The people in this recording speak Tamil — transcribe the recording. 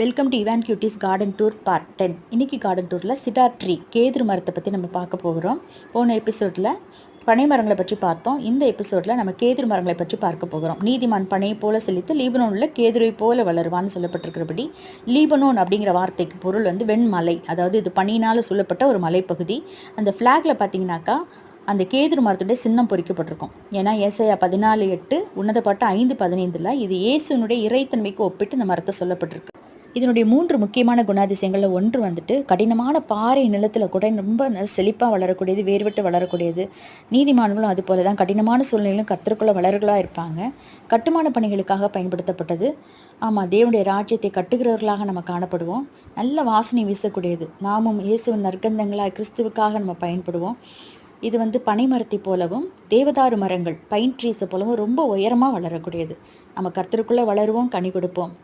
வெல்கம் டு இவான் கியூட்டிஸ் கார்டன் டூர் பார்ட் டென் இன்றைக்கி கார்டன் டூரில் சிடார் ட்ரீ கேதுரு மரத்தை பற்றி நம்ம பார்க்க போகிறோம். போன எபிசோடில் பனை மரங்களை பற்றி பார்த்தோம். இந்த எபிசோடில் நம்ம கேதுரு மரங்களை பற்றி பார்க்க போகிறோம். நீதிமான் பனை போல செழித்து லீபனோனில் கேதுரை போல வளருவான்னு சொல்லப்பட்டிருக்கிறபடி லீபனோன் அப்படிங்கிற வார்த்தைக்கு பொருள் வந்து வெண்மலை அதாவது இது பனியினால் சொல்லப்பட்ட ஒரு மலைப்பகுதி. அந்த ஃப்ளாகில் பார்த்தீங்கன்னாக்கா அந்த கேதுரு மரத்துடைய சின்னம் பொறிக்கப்பட்டிருக்கும். ஏன்னா ஏசையா பதினாலு எட்டு உன்னதப்பட்ட ஐந்து பதினைந்தில் இது இயேசுனுடைய இறைத்தன்மைக்கு ஒப்பிட்டு இந்த மரத்தை சொல்லப்பட்டிருக்கு. இதனுடைய மூன்று முக்கியமான குணாதிசயங்களில் ஒன்று வந்துட்டு கடினமான பாறை நிலத்தில் கூட ரொம்ப செழிப்பாக வளரக்கூடியது வேறுபட்டு வளரக்கூடியது. நீதிமான்களும் அது போல தான் கடினமான சூழ்நிலையிலும் கத்திற்குள்ள வளர்களாக இருப்பாங்க. கட்டுமான பணிகளுக்காக பயன்படுத்தப்பட்டது. ஆமாம் தேவனுடைய ராஜ்யத்தை கட்டுகிறவர்களாக நம்ம காணப்படுவோம். நல்ல வாசனை வீசக்கூடியது. நாமும் இயேசுவின் நற்கந்தங்களாக கிறிஸ்துவுக்காக நம்ம பயன்படுவோம். இது வந்து பனைமரத்தை போலவும் தேவதாறு மரங்கள் பைன் ட்ரீஸை போலவும் ரொம்ப உயரமாக வளரக்கூடியது. நம்ம கர்த்தருக்குள்ளே வளருவோம் கனி கொடுப்போம்.